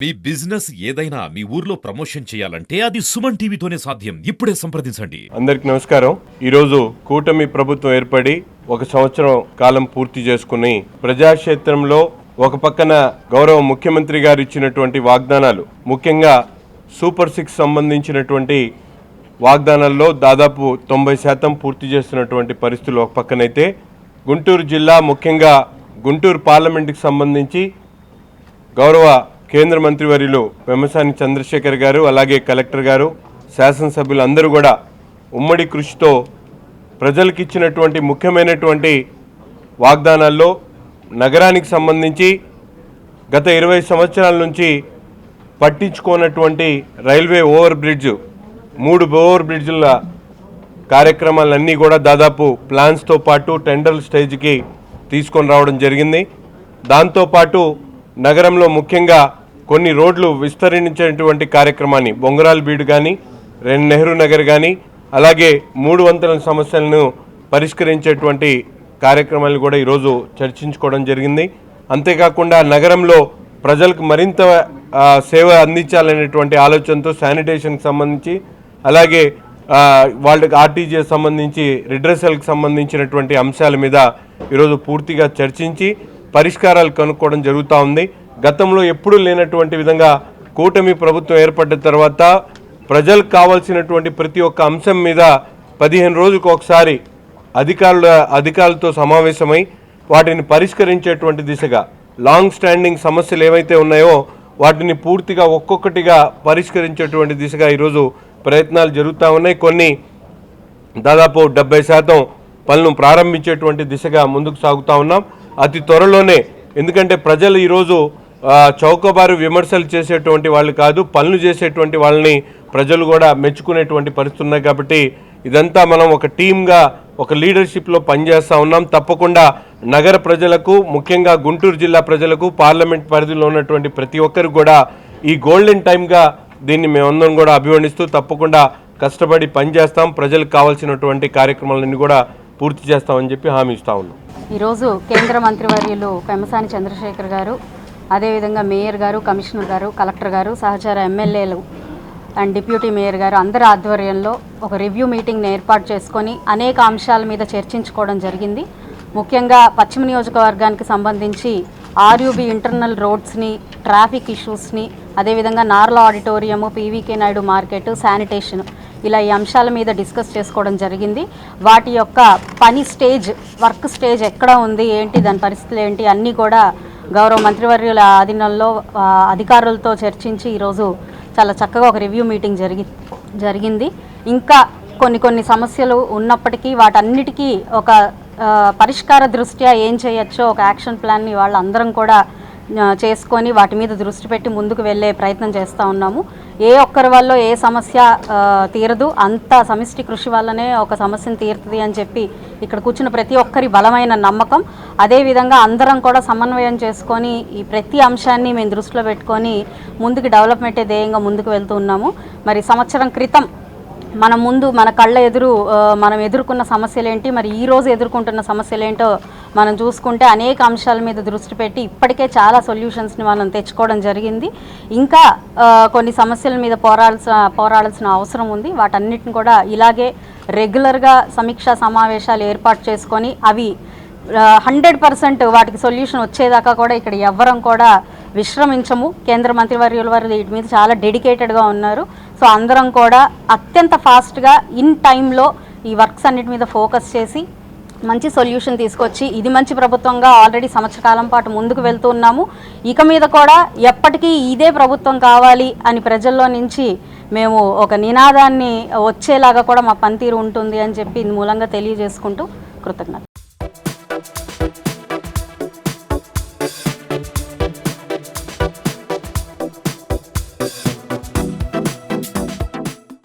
మీ business ఏదైనా మీ ఊర్లో promotion చేయాలంటే అది సుమన్ టీవీతోనే సాధ్యం. ఇప్పుడే సంప్రదించండి. అందరికి నమస్కారం. ఈరోజు కూటమి ప్రభుత్వం ఏర్పడి ఒక సంవత్సరం కాలం పూర్తి చేసుకుని ప్రజాక్షేత్రంలో ఒక పక్కన గౌరవ ముఖ్యమంత్రి గారు ఇచ్చినటువంటి వాగ్దానాలు ముఖ్యంగా సూపర్ సిక్స్ సంబంధించినటువంటి వాగ్దానాల్లో దాదాపు తొంభై శాతం పూర్తి చేస్తున్నటువంటి పరిస్థితులు ఒక పక్కనైతే గుంటూరు జిల్లా ముఖ్యంగా గుంటూరు పార్లమెంటుకి సంబంధించి గౌరవ కేంద్ర మంత్రివర్యులు వెమసాని చంద్రశేఖర్ గారు అలాగే కలెక్టర్ గారు శాసనసభ్యులు అందరూ కూడా ఉమ్మడి కృషితో ప్రజలకు ఇచ్చినటువంటి ముఖ్యమైనటువంటి వాగ్దానాల్లో నగరానికి సంబంధించి గత ఇరవై సంవత్సరాల నుంచి పట్టించుకోనటువంటి రైల్వే ఓవర్ బ్రిడ్జ్ మూడు ఓవర్ బ్రిడ్జ్ల కార్యక్రమాలన్నీ కూడా దాదాపు ప్లాన్స్తో పాటు టెండర్ స్టేజ్కి తీసుకొని రావడం జరిగింది. దాంతోపాటు నగరంలో ముఖ్యంగా కొన్ని రోడ్లు విస్తరించేటువంటి కార్యక్రమాన్ని బొంగరాల్ బీడు కానీ రెన్ నెహ్రూ నగర్ కానీ అలాగే మూడు వంతుల సమస్యలను పరిష్కరించేటువంటి కార్యక్రమాలు కూడా ఈరోజు చర్చించుకోవడం జరిగింది. అంతేకాకుండా నగరంలో ప్రజలకు మరింత సేవ అందించాలనేటువంటి ఆలోచనతో శానిటేషన్కి సంబంధించి అలాగే వాళ్ళకి ఆర్టీజీఎస్ సంబంధించి రిడ్రెసల్కి సంబంధించినటువంటి అంశాల మీద ఈరోజు పూర్తిగా చర్చించి పరిష్కారాలు కనుక్కోవడం జరుగుతూ ఉంది. గతంలో ఎప్పుడూ లేనటువంటి విధంగా కూటమి ప్రభుత్వం ఏర్పడ్డ తర్వాత ప్రజలకు కావాల్సినటువంటి ప్రతి ఒక్క అంశం మీద పదిహేను రోజులకు ఒకసారి అధికారుల అధికారులతో సమావేశమై వాటిని పరిష్కరించేటువంటి దిశగా లాంగ్ స్టాండింగ్ సమస్యలు ఏవైతే ఉన్నాయో వాటిని పూర్తిగా ఒక్కొక్కటిగా పరిష్కరించేటువంటి దిశగా ఈరోజు ప్రయత్నాలు జరుగుతూ ఉన్నాయి. కొన్ని దాదాపు డెబ్బై శాతం పనులను ప్రారంభించేటువంటి దిశగా ముందుకు సాగుతూ ఉన్నాం. అతి త్వరలోనే. ఎందుకంటే ప్రజలు ఈరోజు చౌకబారు విమర్శలు చేసేటువంటి వాళ్ళు కాదు పనులు చేసేటువంటి వాళ్ళని ప్రజలు కూడా మెచ్చుకునేటువంటి పరిస్థితి ఉన్నాయి కాబట్టి ఇదంతా మనం ఒక టీమ్గా ఒక లీడర్షిప్లో పనిచేస్తూ ఉన్నాం. తప్పకుండా నగర ప్రజలకు ముఖ్యంగా గుంటూరు జిల్లా ప్రజలకు పార్లమెంట్ పరిధిలో ఉన్నటువంటి ప్రతి ఒక్కరు కూడా ఈ గోల్డెన్ టైమ్గా దీన్ని మేమందరం కూడా అభివర్ణిస్తూ తప్పకుండా కష్టపడి పనిచేస్తాం. ప్రజలకు కావాల్సినటువంటి కార్యక్రమాలన్నీ కూడా పూర్తి చేస్తామని చెప్పి హామీ ఇస్తా ఉన్నాం. ఈరోజు కేంద్ర మంత్రివర్యులు పెమసాని చంద్రశేఖర్ గారు అదేవిధంగా మేయర్ గారు కమిషనర్ గారు కలెక్టర్ గారు సహచార ఎమ్మెల్యేలు అండ్ డిప్యూటీ మేయర్ గారు అందరి ఆధ్వర్యంలో ఒక రివ్యూ మీటింగ్ని ఏర్పాటు చేసుకొని అనేక అంశాల మీద చర్చించుకోవడం జరిగింది. ముఖ్యంగా పశ్చిమ నియోజకవర్గానికి సంబంధించి ఆర్యూబీ ఇంటర్నల్ రోడ్స్ని ట్రాఫిక్ ఇష్యూస్ని అదేవిధంగా Narla auditorium PVK Naidu market sanitation ఇలా ఈ అంశాల మీద డిస్కస్ చేసుకోవడం జరిగింది. వాటి యొక్క పని స్టేజ్ వర్క్ స్టేజ్ ఎక్కడ ఉంది ఏంటి దాని పరిస్థితులు ఏంటి అన్నీ కూడా గౌరవ మంత్రివర్యుల ఆధీనంలో అధికారులతో చర్చించి ఈరోజు చాలా చక్కగా ఒక రివ్యూ మీటింగ్ జరిగి జరిగింది. ఇంకా కొన్ని కొన్ని సమస్యలు ఉన్నప్పటికీ వాటన్నిటికీ ఒక పరిష్కార దృష్ట్యా ఏం చేయొచ్చో ఒక యాక్షన్ ప్లాన్ని వాళ్ళందరం కూడా చేసుకొని వాటి మీద దృష్టి పెట్టి ముందుకు వెళ్ళే ప్రయత్నం చేస్తూ ఉన్నాము. ఏ ఒక్కరి వల్ల ఏ సమస్య తీరదు. అంత సమిష్టి కృషి వల్లనే ఒక సమస్యను తీరుతుంది అని చెప్పి ఇక్కడ కూర్చున్న ప్రతి ఒక్కరి బలమైన నమ్మకం. అదేవిధంగా అందరం కూడా సమన్వయం చేసుకొని ఈ ప్రతి అంశాన్ని మేము దృష్టిలో పెట్టుకొని ముందుకు డెవలప్మెంటే ధ్యేయంగా ముందుకు వెళ్తూ ఉన్నాము. మరి సంవత్సరం క్రితం మన ముందు మన కళ్ళ ఎదురు మనం ఎదుర్కొన్న సమస్యలు ఏంటి మరి ఈరోజు ఎదుర్కొంటున్న సమస్యలు ఏంటో మనం చూసుకుంటే అనేక అంశాల మీద దృష్టి పెట్టి ఇప్పటికే చాలా సొల్యూషన్స్ని మనం తెచ్చుకోవడం జరిగింది. ఇంకా కొన్ని సమస్యల మీద పోరాడాల్సిన పోరాడాల్సిన అవసరం ఉంది. వాటన్నిటిని కూడా ఇలాగే రెగ్యులర్గా సమీక్షా సమావేశాలు ఏర్పాటు చేసుకొని అవి హండ్రెడ్ పర్సెంట్ వాటికి సొల్యూషన్ వచ్చేదాకా కూడా ఇక్కడ ఎవ్వరం కూడా విశ్రమించము. కేంద్ర మంత్రివర్యుల వారు వీటి మీద చాలా డెడికేటెడ్గా ఉన్నారు. సో అందరం కూడా అత్యంత ఫాస్ట్గా ఇన్ టైంలో ఈ వర్క్స్ అన్నిటి మీద ఫోకస్ చేసి మంచి సొల్యూషన్ తీసుకొచ్చి ఇది మంచి ప్రభుత్వంగా ఆల్రెడీ సంవత్సర కాలం పాటు ముందుకు వెళ్తున్నాము ఇక మీద కూడా ఎప్పటికీ ఇదే ప్రభుత్వం కావాలి అని ప్రజల్లో నుంచి మేము ఒక నినాదాన్ని వచ్చేలాగా కూడా మా పనితీరు ఉంటుంది అని చెప్పి ఇది మూలంగా తెలియజేసుకుంటూ కృతజ్ఞత